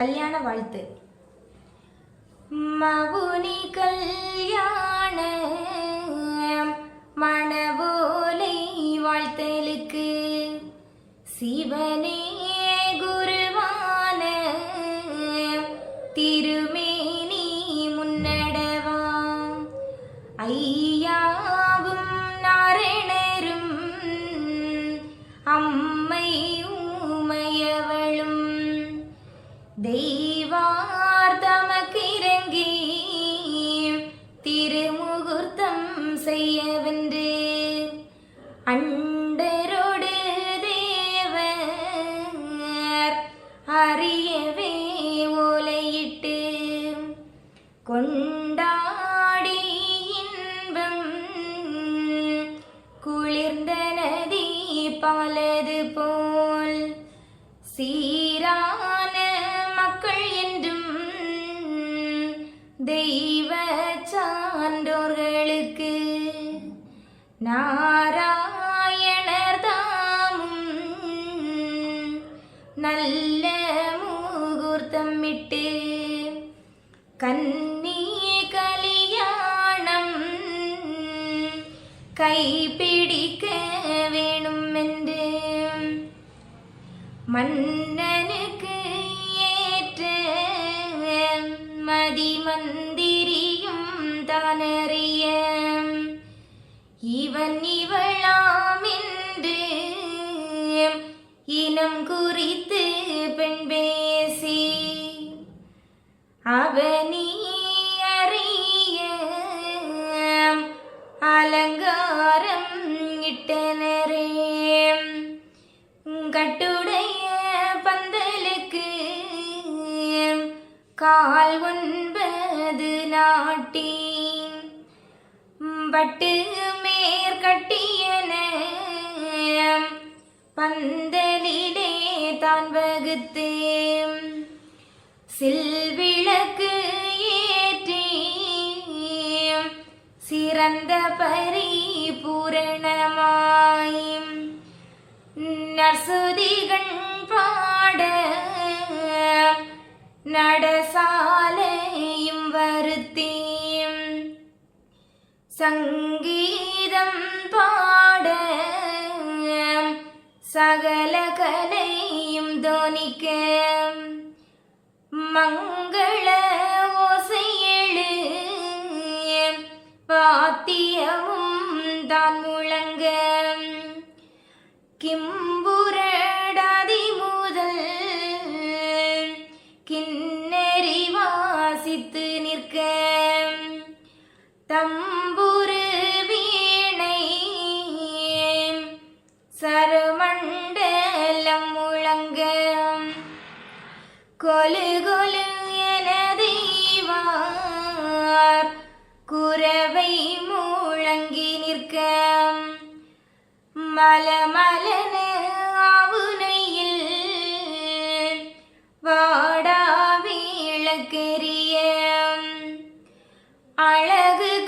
கல்யாண வாழ்த்து. மவுனி கல்யாண மணவோலை வாழ்த்தலுக்கு சிவனே பாலது போல் சீரான மக்கள் என்றும் தெய்வ சான்றோர்களுக்கு நாராயணர் தாமும் நல்ல முகூர்த்தம் கண் கைப்பிடிக்க வேணும் என்று மன்னனுக்கு ஏற்ற மதிமந்திரியும் தானரே. கட்டுடைய பந்தலுக்கு கால் ஒன்பது நாட்டி பட்டு மேற்கட்டியன பந்தலிலே தான் வகுத்து சில்விளக்கு ஏற்றி சிறந்த பரிபூரணமாய் நர்சுதிகள் பாட நடசாலையும் வருத்தீம். சங்கீதம் பாட சகல கலையும் தோனிக்க மங்கள ஓசையெழு பாத்தியமும் tâm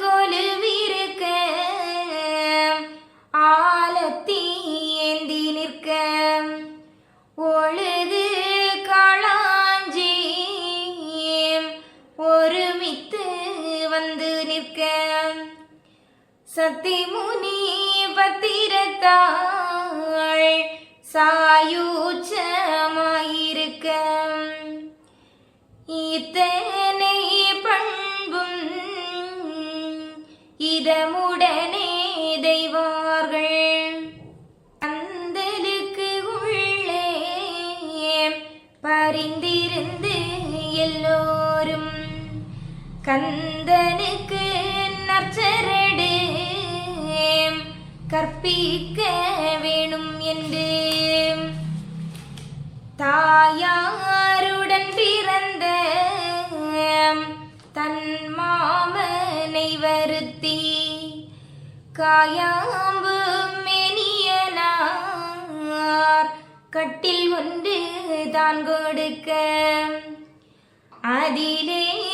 கொலுவிருக்க ஆலத்தி ஏந்தி நிற்க. ஒழுகு காளாஞ்சி ஒருமித்து வந்து நிற்க. சத்திமுனி பத்திரத்தாள் சாயூச்சமாயிருக்க. கந்தனுக்கு நற்சரடு. கற்பிக்க வேணும் என்று. தாயாருடன் பிறந்த தன் மாமனை வருத்தி. காயாம்பு மெனியனார். கட்டில் ஒன்று தான் கொடுக்க. அதிலே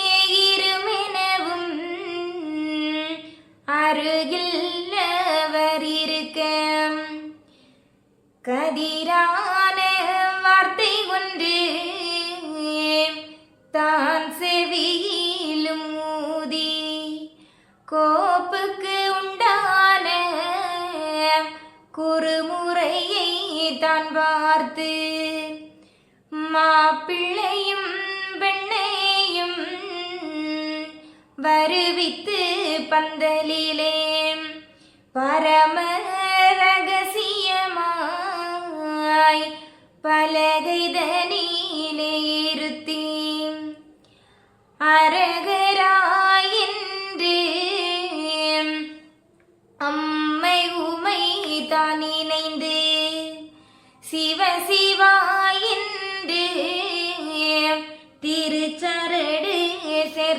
மாப்பிள்ளையும் பெண்ணையும் வருவித்து பந்தலிலே பரம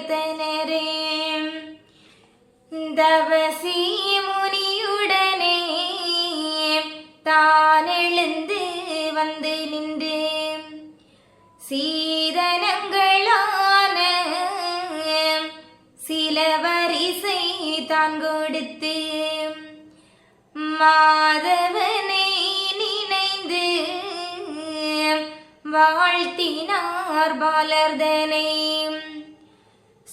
சேர்த்தனரே தவசி முனியுடனே தான் எழுந்து வந்து நின்று சீதனங்களான சில வரிசை தான் கொடுத்து மாதவனை நினைந்து வாழ்த்தினார் பாலர்தனை.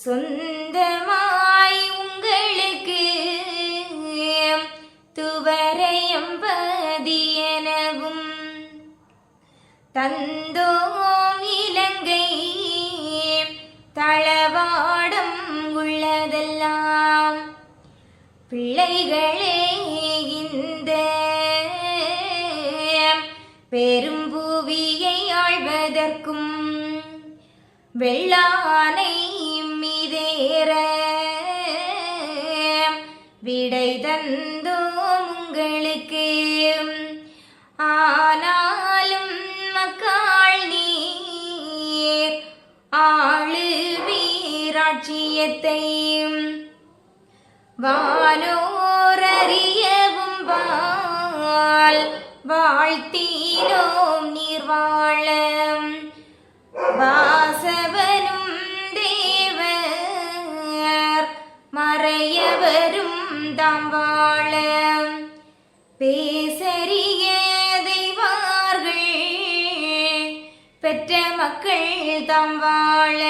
சொந்தமாய் உங்களுக்கு துவரையம்பதியனவும் தந்தோம் இலங்கை தளவாடம் உள்ளதெல்லாம் பிள்ளைகளே இந்த பெரும்புவியை ஆழ்வதற்கும் வெள்ளானை சேர. விடை தந்தோம் உங்களுக்கு. ஆனாலும் மக்காள் நீர் ஆளு வீராட்சியத்தை வானோரறியவும் வாழ் வாழ்த்தினோம் நீர் வாழ வாசவனும் எல்லாம் வாழ பேசறிய தெய்வார்கள் பெற்ற மக்கள் தாம் வாழ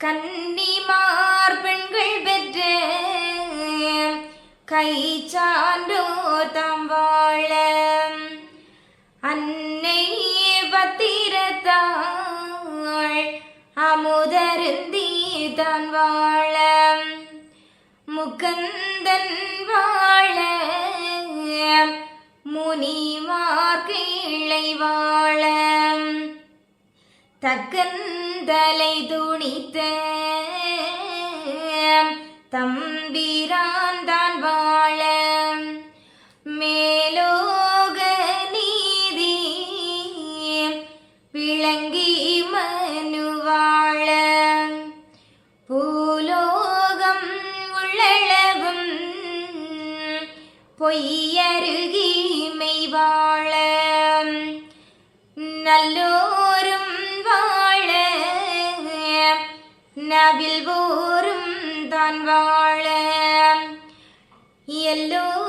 கன்னிமார் பெண்கள் பெற்ற கை சான்றோர் தாம் வாழ அன்னை பத்திரத்தாள் அமுதருந்தி தான் வாழ கந்தன் வாழ முனிமார் கிளை வாழ. தக்கந்தலை துணித்த தம்பிரான் தான் வாழ. பொய்யருகி மெய்வாழ. நல்லோரும் வாழ. நவில் போரும் தான் வாழ. எல்லோ